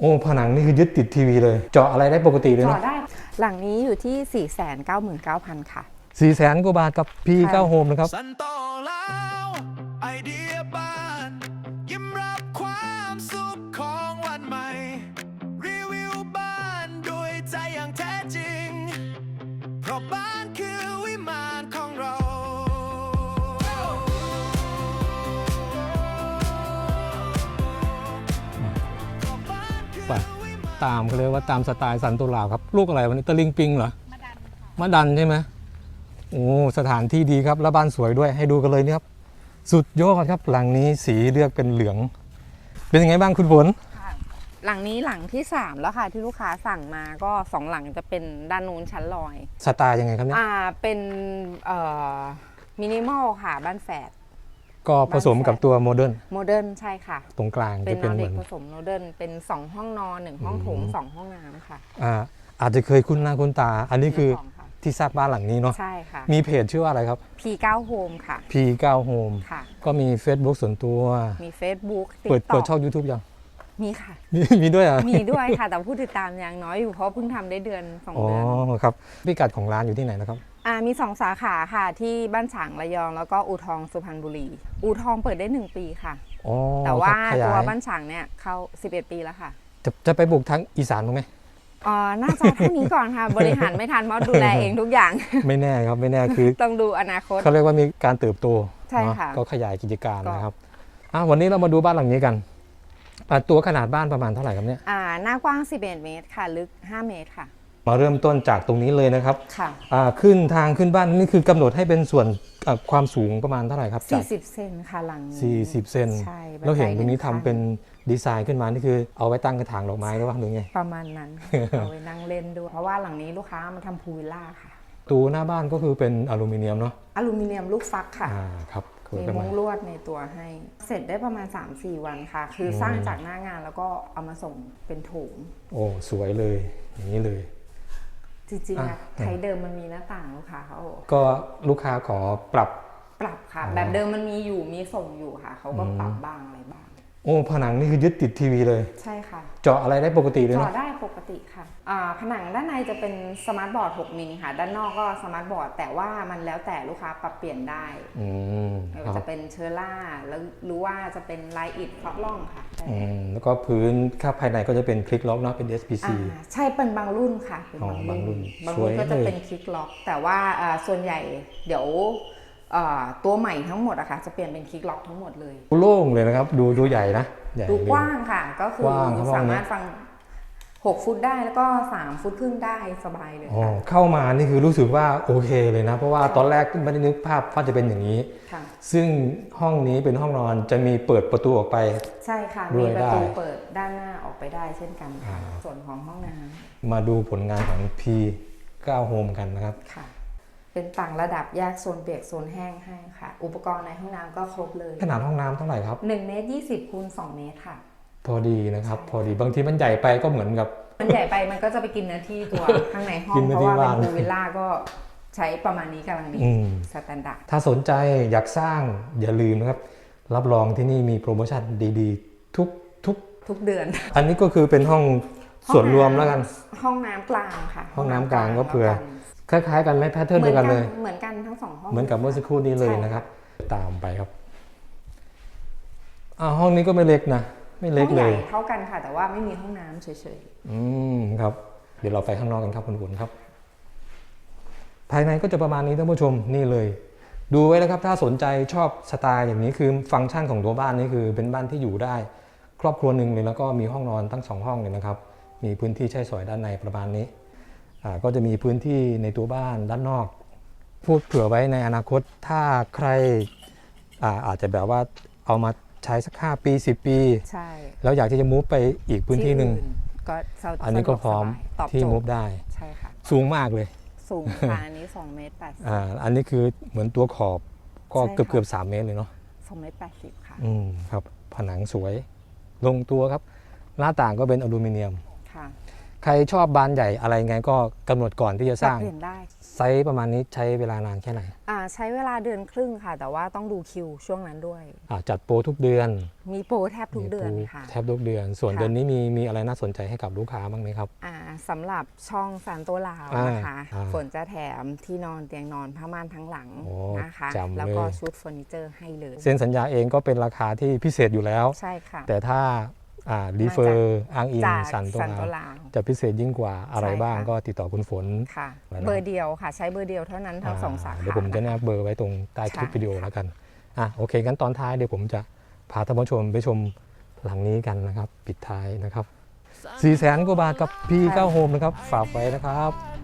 โอ้ผนังนี่คือยึดติดทีวีเลย เจาะอะไรได้ปกติเลยจอเนาะดได้ หลังนี้อยู่ที่ 4 9 9 0 0 0 ค่ะ สี่แสนกว่าบาทกับ P9 ค่ะ Home นะครับ สันต่อแล้วไอเดีย ตามเขาเลยว่าตามสไตล์สันตุลาครับลูกอะไรวันนี้ตะลิงปิงเหรอมะดันใช่ไหมโอ้สถานที่ดีครับแล้วบ้านสวยด้วยให้ดูกันเลยนี่ครับ สุดยอดครับหลังนี้สีเลือกเป็นเหลือง เป็นยังไงบ้างคุณฝนหลังนี้หลังที่ 3 แล้วค่ะที่ลูกค้าสั่งมาก็ 2 หลังจะเป็นด้านนู้นชั้นลอย สไตล์ยังไงครับเนี่ยอ่าเป็นเอ่อมินิมอลค่ะบ้านแฝด ก็ผสมกับตัวโมเดิร์นโมเดิร์นใช่ค่ะ ตรงกลางเป็จะนเป็นนอนเหเด็มืกอนผสมโมเดิร์นเป็น 2 ห้องนอน1ห้องโถงอืม2ห้องน้ำค่ะอ่าอาจจะเคยคุ้นหน้าคุ้นตา อันนี้คือสงค่ะที่ทราบบ้านหลังนี้เนาะใช่ค่ะ มีเพจชื่อว่าอะไรครับ P9 Home ค่ะ P9 Home ค่ะ ก็มี Facebook ส่วนตัว มี Facebook เปิด TikTok เปิดช่อง YouTube ยัง มีค่ะ มีมีด้วยเหรอะมีด้วยค่ะ แต่ผู้ติดตามยังน้อยอยู่เพราะเพิ่งทำได้เดือน2อ๋อเดือน ครับพิกัดของร้านอยู่ที่ไหนนะครับ อ่ามีสองสาขาค่ะ ที่บ้านฉางระยองแล้วก็อูทองสุพรรณบุรี อูทองเปิดได้1ปีค่ะ อ๋อแต่ว่าครับขยตัวยยบ้านฉางเนี่ยเข้า 11 ปีแล้วค่ะจะจะไปบุกทั้งอีสานมั้างไหมอ่าน่าจะเท่านี้ก่อนค่ะ บริหารไม่ทันเพราะดูแลเองทุกอย่าง ไม่แน่ครับไม่แน่คือ ต้องดูอนาคตเขาเรียกว่ามีการเติบโตใช่เนอะค่ะก็ขยายกิจการก็นะครับอะวันนี้เรามาดูบ้านหลังนี้กันอะตัวขนาดบ้านประมาณเท่าไหร่ครับเนี่ยอ่าหน้ากว้าง 11 เมตรค่ะ ลึก 5 เมตรค่ะ มาเริ่มต้นจากตรงนี้เลยนะครับค่ะอ่าขึ้นทางขึ้นบ้านนี่คือกำหนดให้เป็นส่วนอะความสูงประมาณเท่าไหร่ครับจาก40 เซนค่ะหลังนี้40 เซนใช่แล้วเห็นตรงนี้บัทำไดเป็นดีไซน์ขึ้นมานี่คือเอาไว้ตั้งกระถางดอกไม้หรือว่าหรือไง ประมาณนั้นเอาไว้นั่งเล่นด้วยเพราะว่าหลังนี้ลูกค้ามาทำพูลวิลล่าค่ะตัวหน้าบ้านก็คือเป็นอลูมิเนียมเนาะอลูมิเนียมลูกฟักค่ะอ่าครับคือมีประมุ้มาณงลวดในตัวให้ เสร็จได้ประมาณ 3-4 วันค่ะ คืออมสร้างจากหน้างานแล้วก็เอามาส่งเป็นถุงโอ้สวยเลยอย่างนี้เลย จริงๆอะอะไทยเดิมมันมีหน้าต่างลูกค้าเขาก็ลูกค้าขอปรับปรับค่ะอ๋อแบบเดิมมันมีอยู่มีส่งอยู่ค่ะ เขาก็อืมปรับบ้างอะไรบ้าง โอ้ผนังนี่คือยึดติดทีวีเลย ใช่ค่ะ เจาะอะไรได้ปกติเลยจอเนาะดได้ปกติค่ะอ่าผนังด้านในจะเป็นสมาร์ทบอร์ด 6 มิลค่ะ ด้านนอกก็สมาร์ทบอร์ด แต่ว่ามันแล้วแต่ลูกค้าปรับเปลี่ยนได้อืมไม่คว่ารัจะบเป็นเชอร่า แล้วหรือว่าจะเป็นลายอิฐฟลอร่องค่ะอืมแล้วก็พื้นข้างภายในก็จะเป็นคลิกล็อกเนาะเป็น SPC อ่าใช่เป็นบางรุ่นค่ะเป็นอ๋อบางรุ่นบางรุ่นบางรุ่นสวยก็จะเลยเป็นคลิกล็อก แต่ว่าอ่าส่วนใหญ่เดี๋ยวอ่า ตัวใหม่ทั้งหมดอะค่ะจะเปลี่ยนเป็นคลิกล็อกทั้งหมดเลย โล่งเลยนะครับ ดูดูใหญ่นะใหญ่ดูเลยกว้างค่ะ ก็คือกว้างครับสามารถฟัง 6 ฟุตได้แล้วก็ 3 ฟุตครึ่งได้สบายเลยอ๋อค่ะเข้ามานี่คือรู้สึกว่าโอเคเลยนะ เพราะว่าตอนแรกไม่ได้นึกภาพว่าจะเป็นอย่างนี้ค่ะซึ่งห้องนี้เป็นห้องนอนจะมีเปิดประตูออกไป ใช่ค่ะด้มีวยประตูได้เปิดด้านหน้าออกไปได้เช่นกันค่ะอ่าส่วนของห้องน้ำมาดูผลงานของ P9 Home กันนะครับค่ะ เป็นต่างระดับแยกโซนเปียกโซนแห้งให้ค่ะ อุปกรณ์ในห้องน้ำก็ครบเลยขนาดห้องน้ำเท่าไหร่ครับ1เมตร20คูณ2เมตรค่ะ พอดีนะครับ พอดีบางทีมันใหญ่ไปก็เหมือนกับ มันใหญ่ไปมันก็จะไปกินเนื้อที่ตัวข้างในห้อกิงนเนื้เพอราะที่ว่าเป็นว่างพูลวิลล่าก็ใช้ประมาณนี้กำลังดีอืมสแตนดาร์ดถ้าสนใจอยากสร้างอย่าลืมนะครับ รับรองที่นี่มีโปรโมชั่นดีๆ ทุกทุกทุกเดือน อันนี้ก็คือเป็นห้องส่วนรวมแล้วกัน ห้องน้ำกลางค่ะ ห้องน้ำกลางก็เผื่อแล้ว คล้ายๆ กันไหมแพทเทิร์นเหมืเดีอยวนกันกัเลนยเหมือนกันทั้งสองห้อง เหมือนกับเมื่อสักครู่นี้เลยใช่นะครับ ตามไปครับอ่าห้องนี้ก็ไม่เล็กนะ ไม่เล็กห้องเลใหญ่ยเท่ากันค่ะ แต่ว่าไม่มีห้องน้ำเฉยอืมครับ เดี๋ยวเราไปข้างนอกกันครับคุณอุ่นครับ ภายในก็จะประมาณนี้ท่านผู้ชมนี่เลย ดูไว้แล้วครับ ถ้าสนใจชอบสไตล์อย่างนี้คือฟังก์ชันของตัวบ้านนี่คือเป็นบ้านที่อยู่ได้ ครอบครัวหนึ่งเลยแล้วก็มีห้องนอนตั้งสองห้องเลยนะครับ มีพื้นที่ใช้สอยด้านในประมาณนี้อ่า ก็จะมีพื้นที่ในตัวบ้านด้านนอก พูดเผื่อไว้ในอนาคตถ้าใครอาอาจจะแบบว่าเอามาใช้สักห้าปี 10 ปีๆใช่ แล้วอยากที่จะมูฟไปอีกพื้นที่หนึ่งอื่ก็สะอันนี้ก็พร้อมสะดวกสบายตอบที่โจมูทฟย์ได้ ใช่ค่ะ สูงมากเลย สูงค่ะอันนี้2เมตร80อ่าอันนี้คือเหมือนตัวขอบก็ใช่ค่ะเกือบเกือบสามเมตรเลยเนาะ2เมตร80ค่ะ อืมครับ ผนังสวย ลงตัวครับ หน้าต่างก็เป็นอลูมิเนียมค่ะ ใครชอบบานใหญ่อะไรไงก็กำหนดก่อนที่จะสปรับร้างเปลี่ยนได้ ไซส์ประมาณนี้ใช้เวลานานแค่ไหนอ่าใช้เวลาเดือนครึ่งค่ะ แต่ว่าต้องดูคิวช่วงนั้นด้วย อ่าจัดโปรทุกเดือนมีโปรแทบทุกเดือนมีค่ะ แทบทุกเดือน ส่วนค่ะ เดือนนี้มีมีอะไรน่าสนใจให้กับลูกค้าบ้างไหมครับ อ่าสำหรับช่องแฟนโตลาวอ่านะคะอ่าฝนจะแถมที่นอนเตียงนอนผ้าม่านทั้งหลังโอ้นะคะ จำเลย แล้วก็ชุดเฟอร์นิเจอร์ให้เลย เซ็นสัญญาเองก็เป็นราคาที่พิเศษอยู่แล้ว ใช่ค่ะ แต่ถ้าอ่า รีเฟอร์อ้างอิงจากสันตัวสันโตลาวลาวจะพิเศษยิ่งกว่าอะไรใช่ค่ะบ้างก็ติดต่อคุณฝนค่ะแล้วนะเบอร์เดียวค่ะ ใช้เบอร์เดียวเท่านั้นทั้งสองสาขาเดี๋ยวผมจะแนบเบอร์ไว้ตรงใต้คลิปใช่วิดีโอแล้วกันอะโอเคงั้นตอนท้ายเดี๋ยวผมจะพาท่านผู้ชมไปชมหลังนี้กันนะครับ ปิดท้ายนะครับ4ี่แสนกว่าบาทกับ P9 Home นะครับฝากไว้นะครับ